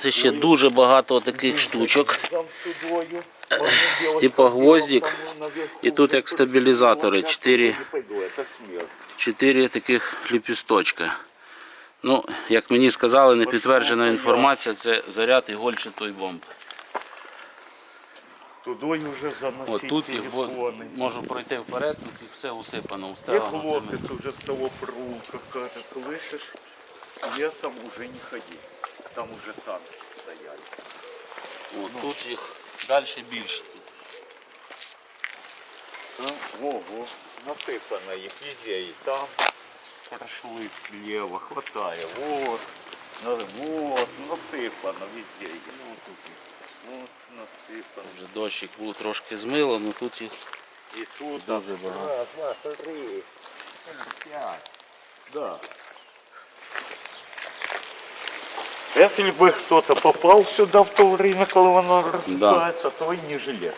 Це ще дуже багато таких штучок. Там. Типа гвоздик. І тут як стабілізатори. Чотири, чотири таких ліпісточка. Ну, як мені сказали, не підтверджена інформація, це заряд ігольчатої бомби. Тудою вже заносить От тут їх во- телефони. можу пройти вперед, тут їх все усипано, Я устелено. цими. хлопец уже с того прука, каже, слышишь? Лесом уже не ходи. Там уже танки стояли. От, тут їх далі більше. Тут. Там, ого, насыпано их везде и там. Прошли слева, хватает. Вот, надо, вот, насыпано везде. их. Вот, тут их. вот насыпано. Вже дощик був трошки змило, але тут їх И тут Дуже багато. Раз, два, смотри. Пять. Да. Если бы кто-то попал сюда в то время, когда она рассыпается, то и не жилец.